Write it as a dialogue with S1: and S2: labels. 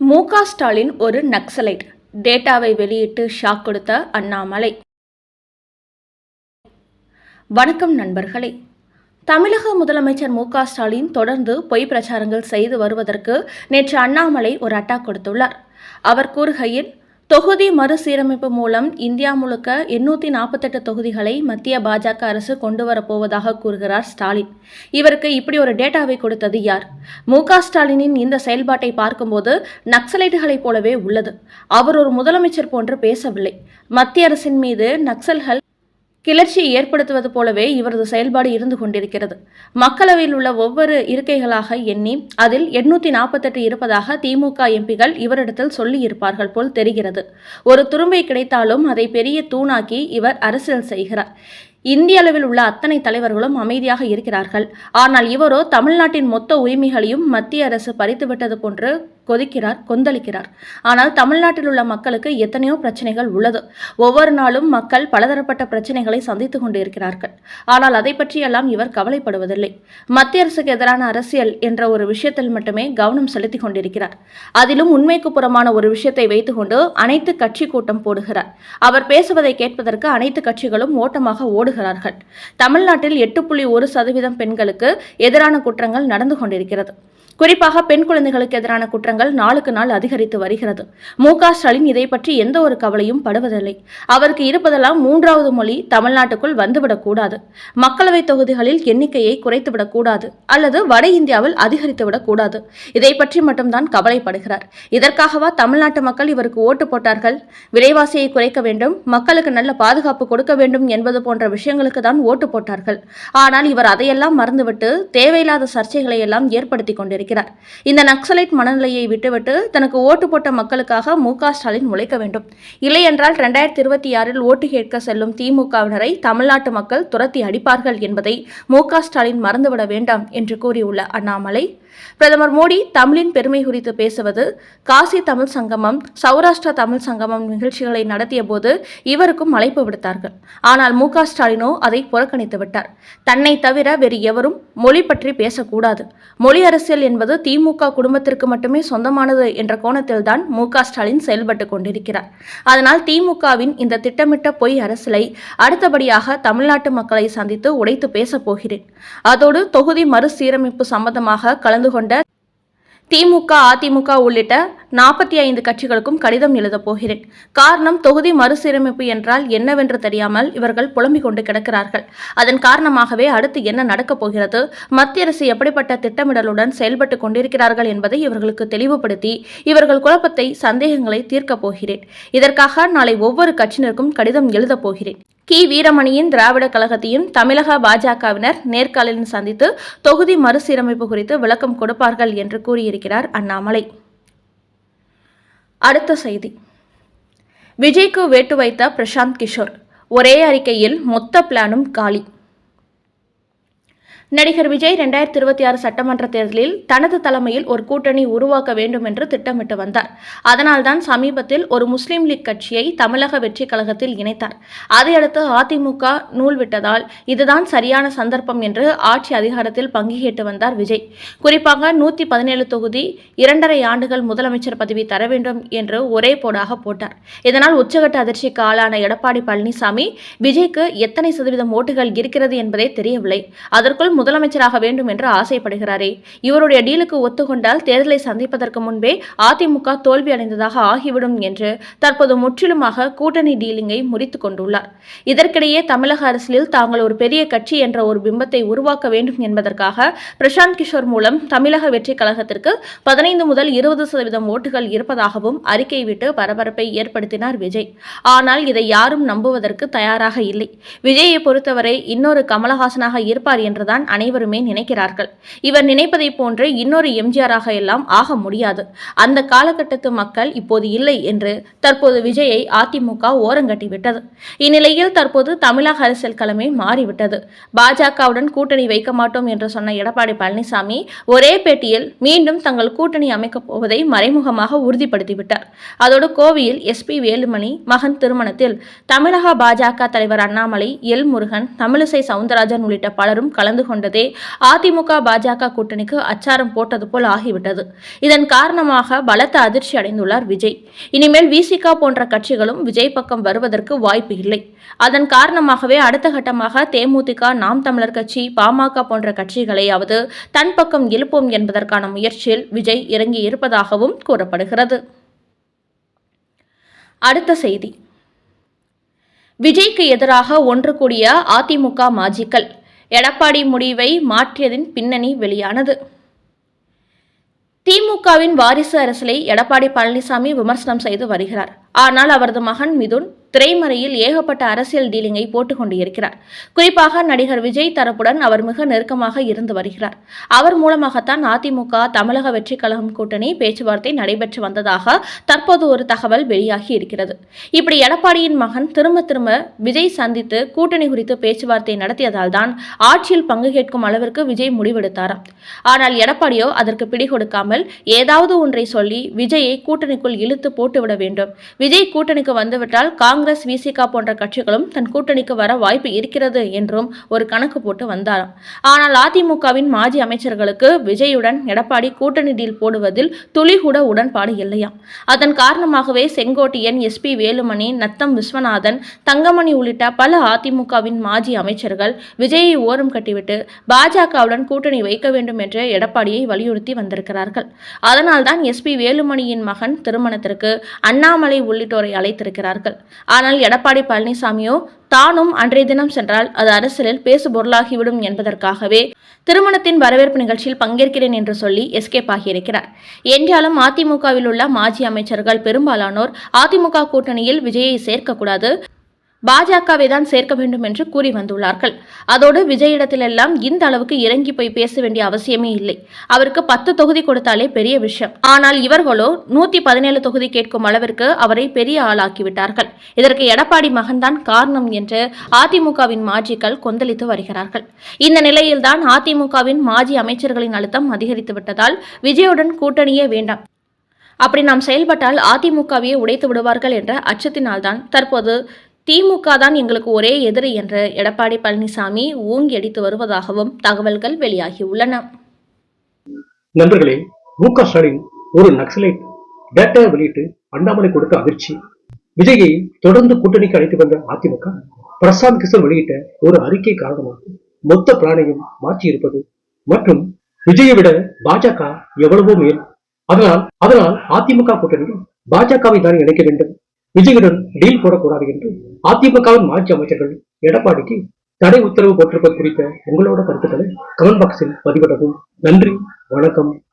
S1: மு ஸ்டாலின் ஒரு நக்சலைட். டேட்டாவை வெளியிட்டு ஷாக் கொடுத்த அண்ணாமலை. வணக்கம் நண்பர்களே. தமிழக முதலமைச்சர் மு ஸ்டாலின் தொடர்ந்து பொய் பிரச்சாரங்கள் செய்து வருவதற்கு நேற்று அண்ணாமலை ஒரு அட்டாக் கொடுத்துள்ளார். அவர் கூறுகையில் தொகுதி மறுசீரமைப்பு மூலம் இந்தியா முழுக்க எண்ணூற்றி நாற்பத்தெட்டு தொகுதிகளை மத்திய பாஜக அரசு கொண்டு வரப்போவதாக கூறுகிறார் ஸ்டாலின். இவருக்கு இப்படி ஒரு டேட்டாவை கொடுத்தது யார்? மு ஸ்டாலினின் இந்த செயல்பாட்டை பார்க்கும்போது நக்சலைட்டுகளைப் போலவே உள்ளது. அவர் ஒரு முதலமைச்சர் போன்று பேசவில்லை. மத்திய அரசின் மீது நக்சல்கள் கிளர்ச்சியை ஏற்படுத்துவது போலவே இவரது செயல்பாடு இருந்து கொண்டிருக்கிறது. மக்களவையில் உள்ள ஒவ்வொரு இருக்கைகளாக எண்ணி அதில் எண்ணூற்றி நாற்பத்தெட்டு இருப்பதாக திமுக எம்பிகள் இவரிடத்தில் சொல்லியிருப்பார்கள் போல் தெரிகிறது. ஒரு துரும்பை கிடைத்தாலும் அதை பெரிய தூணாக்கி இவர் அரசியல் செய்கிறார். இந்திய அளவில் உள்ள அத்தனை தலைவர்களும் அமைதியாக இருக்கிறார்கள். ஆனால் இவரோ தமிழ்நாட்டின் மொத்த உரிமைகளையும் மத்திய அரசு பறித்துவிட்டது போன்று கொதிக்கிறார் கொந்தளிக்கிறார். ஆனால் தமிழ்நாட்டில் உள்ள மக்களுக்கு எத்தனையோ பிரச்சனைகள் உள்ளது. ஒவ்வொரு நாளும் மக்கள் பலதரப்பட்ட பிரச்சனைகளை சந்தித்துக் கொண்டிருக்கிறார்கள். ஆனால் அதை பற்றியெல்லாம் இவர் கவலைப்படுவதில்லை. மத்திய அரசுக்கு எதிரான அரசியல் என்ற ஒரு விஷயத்தில் மட்டுமே கவனம் செலுத்திக் கொண்டிருக்கிறார். அதிலும் உண்மைக்கு புறமான ஒரு விஷயத்தை வைத்துக்கொண்டு அனைத்து கட்சி கூட்டம் போடுகிறார். அவர் பேசுவதை கேட்பதற்கு அனைத்து கட்சிகளும் ஓட்டமாக ஓடுகிறார்கள். தமிழ்நாட்டில் எட்டு புள்ளி ஒரு சதவீதம் பெண்களுக்கு எதிரான குற்றங்கள் நடந்து கொண்டிருக்கிறது. குறிப்பாக பெண் குழந்தைகளுக்கு எதிரான குற்றங்கள் நாளுக்கு நாள் அதிகரித்து வருகிறது. மு. க. ஸ்டாலின் இதை பற்றி எந்த ஒரு கவலையும் படுவதில்லை. அவருக்கு இருப்பதெல்லாம் மூன்றாவது மொழி தமிழ்நாட்டுக்குள் வந்துவிடக்கூடாது மக்களவை தொகுதிகளில் எண்ணிக்கையை குறைத்துவிடக்கூடாது அல்லது வட இந்தியாவில் அதிகரித்துவிடக்கூடாது இதை பற்றி மட்டும்தான் கவலைப்படுகிறார். இதற்காகவா தமிழ்நாட்டு மக்கள் இவருக்கு ஓட்டு போட்டார்கள்? விலைவாசியை குறைக்க வேண்டும் மக்களுக்கு நல்ல பாதுகாப்பு கொடுக்க வேண்டும் என்பது போன்ற விஷயங்களுக்கு தான் ஓட்டு போட்டார்கள். ஆனால் இவர் அதையெல்லாம் மறந்துவிட்டு தேவையில்லாத சர்ச்சைகளை எல்லாம் ஏற்படுத்தி கொண்டிருக்கிறார். தெரிவிக்கிறார் இந்த நக்சலைட் மனநிலையை விட்டுவிட்டு தனக்கு ஓட்டு போட்ட மக்களுக்காக மு. ஸ்டாலின் உழைக்க வேண்டும். இல்லையென்றால் இரண்டாயிரத்தி இருபத்தி ஆறில் ஓட்டு கேட்க செல்லும் திமுகவினரை தமிழ்நாட்டு மக்கள் துரத்தி அடிப்பார்கள் என்பதை மு. ஸ்டாலின் மறந்துவிட வேண்டாம் என்று கூறியுள்ள அண்ணாமலை பிரதமர் மோடி தமிழின் பெருமை குறித்து பேசுவது காசி தமிழ் சங்கமம் சௌராஷ்டிரா தமிழ் சங்கமம் நிகழ்ச்சிகளை நடத்திய போது இவருக்கும் அழைப்பு விடுத்தார்கள். ஆனால் மு. ஸ்டாலினோ அதை புறக்கணித்து விட்டார். தன்னை தவிர வேறு எவரும் மொழி பற்றி பேசக்கூடாது. மொழி அரசியல் என்பது திமுக குடும்பத்திற்கு மட்டுமே சொந்தமானது என்ற கோணத்தில்தான் மு க ஸ்டாலின் செயல்பட்டு கொண்டிருக்கிறார். அதனால் திமுகவின் இந்த திட்டமிட்ட பொய் அரசியலை அடுத்தபடியாக தமிழ்நாட்டு மக்களை சந்தித்து உடைத்து பேசப் போகிறேன். அதோடு தொகுதி மறுசீரமைப்பு சம்பந்தமாக கலந்து கொண்ட திமுக அதிமுக உள்ளிட்ட நாற்பத்தி ஐந்து கட்சிகளுக்கும் கடிதம் எழுதப் போகிறேன். காரணம் தொகுதி மறுசீரமைப்பு என்றால் என்னவென்று தெரியாமல் இவர்கள் புலம்பிக் கொண்டு கிடக்கிறார்கள். அதன் காரணமாகவே அடுத்து என்ன நடக்கப் போகிறது? மத்திய அரசு எப்படிப்பட்ட திட்டமிடலுடன் செயல்பட்டு கொண்டிருக்கிறார்கள் என்பதை இவர்களுக்கு தெளிவுபடுத்தி இவர்கள் குழப்பத்தை சந்தேகங்களை தீர்க்கப் போகிறேன். இதற்காக நாளை ஒவ்வொரு கட்சியினருக்கும் கடிதம் எழுதப் போகிறேன். கி. வீரமணியின் திராவிட கழகத்தையும் தமிழக பாஜகவினர் நேர்காணலில் சந்தித்து தொகுதி மறுசீரமைப்பு குறித்து விளக்கம் கொடுப்பார்கள் என்று கூறியிருக்கிறார் அண்ணாமலை. அடுத்த செய்தி. விஜய்க்கு வேட்டு வைத்த பிரசாந்த் கிஷோர். ஒரே அறிக்கையில் மொத்த பிளானும் காலி. நடிகர் விஜய் ரெண்டாயிரத்தி இருபத்தி ஆறு சட்டமன்ற தேர்தலில் தனது தலைமையில் ஒரு கூட்டணி உருவாக்க வேண்டும் என்று திட்டமிட்டு வந்தார். அதனால்தான் சமீபத்தில் ஒரு முஸ்லீம் லீக் கட்சியை தமிழக வெற்றி கழகத்தில் இணைத்தார். அதையடுத்து அதிமுக நூல் விட்டதால் இதுதான் சரியான சந்தர்ப்பம் என்று ஆட்சி அதிகாரத்தில் பங்கு கேட்டு வந்தார் விஜய். குறிப்பாக நூற்றி பதினேழு தொகுதி இரண்டரை ஆண்டுகள் முதலமைச்சர் பதவி தர வேண்டும் என்று ஒரே போடாக போட்டார். இதனால் உச்சகட்ட அதிர்ச்சிக்கு ஆளான எடப்பாடி பழனிசாமி விஜய்க்கு எத்தனை சதவீதம் ஓட்டுகள் இருக்கிறது என்பதே தெரியவில்லை. அதற்குள் முதலமைச்சராக வேண்டும் என்று ஆசைப்படுகிறாரே. இவருடைய டீலுக்கு ஒத்துக்கொண்டால் தேர்தலை சந்திப்பதற்கு முன்பே அதிமுக தோல்வி அடைந்ததாக ஆகிவிடும் என்று தற்போது முற்றிலுமாக கூட்டணி டீலிங்கை முறித்துக் கொண்டுள்ளார். இதற்கிடையே தமிழக அரசியலில் தாங்கள் ஒரு பெரிய கட்சி என்ற ஒரு பிம்பத்தை உருவாக்க வேண்டும் என்பதற்காக பிரசாந்த் கிஷோர் மூலம் தமிழக வெற்றி கழகத்திற்கு பதினைந்து முதல் இருபது சதவீதம் ஓட்டுகள் இருப்பதாகவும் அறிக்கை விட்டு பரபரப்பை ஏற்படுத்தினார் விஜய். ஆனால் இதை யாரும் நம்புவதற்கு தயாராக இல்லை. விஜயை பொறுத்தவரை இன்னொரு கமலஹாசனாக இருப்பார் என்றுதான் அனைவருமே நினைக்கிறார்கள். இவர் நினைப்பதை போன்று இன்னொரு எம்ஜிஆராக எல்லாம் ஆக முடியாது. அந்த காலகட்டத்து மக்கள் இப்போது இல்லை என்று தற்போது விஜயை அதிமுக ஓரங்கட்டிவிட்டது இந்நிலையில் தற்போது தமிழக அரசியல் களமே மாறிவிட்டது. பாஜகவுடன் கூட்டணி வைக்க மாட்டோம் என்று சொன்ன எடப்பாடி பழனிசாமி ஒரே பேட்டியில் மீண்டும் தங்கள் கூட்டணி அமைக்கப் போவதை மறைமுகமாக உறுதிப்படுத்திவிட்டார். அதோடு கோவையில் எஸ்பி வேலுமணி மகன் திருமணத்தில் தமிழக பாஜக தலைவர் அண்ணாமலை எல் முருகன் தமிழிசை சவுந்தரராஜன் உள்ளிட்ட பலரும் கலந்து கொண்டு கொண்டதே அதிமுக பாஜக கூட்டணிக்கு அச்சாரம் போட்டது போல் ஆகிவிட்டது. இதன் காரணமாக பலத்த அதிர்ச்சி அடைந்துள்ளார் விஜய். இனிமேல் விசிகா போன்ற கட்சிகளும் விஜய் பக்கம் வருவதற்கு வாய்ப்பு இல்லை. அதன் காரணமாகவே அடுத்த கட்டமாக தேமுதிக நாம் தமிழர் கட்சி பாமக போன்ற கட்சிகளையாவது தன் பக்கம் இழுப்போம் என்பதற்கான முயற்சியில் விஜய் இறங்கி இருப்பதாகவும் கூறப்படுகிறது. அடுத்த செய்தி. விஜய்க்கு எதிராக ஒன்று கூடிய அதிமுக மாஜிக்கள். எடப்பாடி முடிவை மாற்றியதின் பின்னணி வெளியானது. திமுகவின் வாரிசு அரசியலை எடப்பாடி பழனிசாமி விமர்சனம் செய்து வருகிறார். ஆனால் அவரது மகன் மிதுன் திரைமறையில் ஏகப்பட்ட அரசியல் டீலிங்கை போட்டுக்கொண்டு இருக்கிறார் குறிப்பாக நடிகர் விஜய் தரப்புடன் அவர் மிக நெருக்கமாக இருந்து வருகிறார். அவர் மூலமாகத்தான் அதிமுக தமிழக வெற்றி கழகம் கூட்டணி பேச்சுவார்த்தை நடைபெற்று வந்ததாக தற்போது ஒரு தகவல் வெளியாகி இருக்கிறது. இப்படி எடப்பாடியின் மகன் திரும்ப திரும்ப விஜய் சந்தித்து கூட்டணி குறித்து பேச்சுவார்த்தை நடத்தியதால் தான் ஆட்சியில் பங்கு கேட்கும் அளவிற்கு விஜய் முடிவெடுத்தாராம். ஆனால் எடப்பாடியோ அதற்கு பிடிகொடுக்காமல் ஏதாவது ஒன்றை சொல்லி விஜயை கூட்டணிக்குள் இழுத்து போட்டுவிட வேண்டும். விஜய் கூட்டணிக்கு வந்துவிட்டால் காங்கிரஸ் காங்கிரஸ் விசிகா போன்ற கட்சிகளும் தன் கூட்டணிக்கு வர வாய்ப்பு இருக்கிறது என்றும் ஒரு கணக்கு போட்டு வந்தாராம். ஆனால் அதிமுகவின் மாஜி அமைச்சர்களுக்கு விஜயுடன் எடப்பாடி கூட்டணி டீல் போடுவதில் துளி கூட உடன்பாடு இல்லையாம். அதன் காரணமாகவே செங்கோட்டையன் எஸ்பி வேலுமணி நத்தம் விஸ்வநாதன் தங்கமணி உள்ளிட்ட பல அதிமுகவின் மாஜி அமைச்சர்கள் விஜயை ஓரம் கட்டிவிட்டு பாஜகவுடன் கூட்டணி வைக்க வேண்டும் என்று எடப்பாடியை வலியுறுத்தி வந்திருக்கிறார்கள். அதனால்தான் எஸ்பி வேலுமணியின் மகன் திருமணத்திற்கு அண்ணாமலை உள்ளிட்டோரை அழைத்திருக்கிறார்கள். ஆனால் எடப்பாடி பழனிசாமியோ தானும் அன்றைய தினம் சென்றால் அது அரசியலில் பேசு பொருளாகிவிடும் என்பதற்காகவே திருமணத்தின் வரவேற்பு நிகழ்ச்சியில் பங்கேற்கிறேன் என்று சொல்லி எஸ்கேப் ஆகியிருக்கிறார். என்றாலும் அதிமுகவில் உள்ள மாஜி அமைச்சர்கள் பெரும்பாலானோர் அதிமுக கூட்டணியில் விஜயை சேர்க்கக்கூடாது. பாஜகவை தான் சேர்க்க வேண்டும் என்று கூறி வந்துள்ளார்கள். அதோடு விஜயிடத்திலெல்லாம் இந்த அளவுக்கு இறங்கி போய் பேச வேண்டிய அவசியமே இல்லை. அவருக்கு பத்து தொகுதி கொடுத்தாலே பெரிய விஷயம். ஆனால் இவர்களோ நூத்தி பதினேழு தொகுதி கேட்கும் அளவிற்கு அவரை பெரிய ஆளாக்கிவிட்டார்கள். இதற்கு எடப்பாடி மகன்தான் காரணம் என்று அதிமுகவின் மாஜிக்கள் கொந்தளித்து வருகிறார்கள். இந்த நிலையில்தான் அதிமுகவின் மாஜி அமைச்சர்களின் அழுத்தம் அதிகரித்து விட்டதால் விஜயுடன் கூட்டணியே வேண்டாம். அப்படி நாம் செயல்பட்டால் அதிமுகவையே உடைத்து விடுவார்கள் என்ற அச்சத்தினால்தான் தற்போது திமுக தான் எங்களுக்கு ஒரே எதிரி என்று எடப்பாடி பழனிசாமி ஊங்கி அடித்து வருவதாகவும் தகவல்கள் வெளியாகியுள்ளன.
S2: நண்பர்களே மு க ஸ்டாலின் ஒரு நக்சலைட் டேட்டா வெளியிட்டு அண்ணாமலை கொடுத்த அதிர்ச்சி. விஜயை தொடர்ந்து கூட்டணிக்கு அழைத்து வந்த அதிமுக பிரசாந்த் கிஷன் வெளியிட்ட ஒரு அறிக்கை காரணமாக மொத்த பிராணையும் மாற்றி இருப்பது மற்றும் விஜயை விட பாஜக எவ்வளவோ மேல். அதனால் அதனால் அதிமுக கூட்டணியில் பாஜகவை தான் இணைக்க வேண்டும் விஜயுடன் டீல் போடக்கூடாது என்று அதிமுகவின் மாற்றி அமைச்சர்கள் எடப்பாடிக்கு தடை உத்தரவு போட்டிருப்பது குறித்த உங்களோட கருத்துக்களை கமெண்ட் பாக்ஸில் பதிவிடவும். நன்றி வணக்கம்.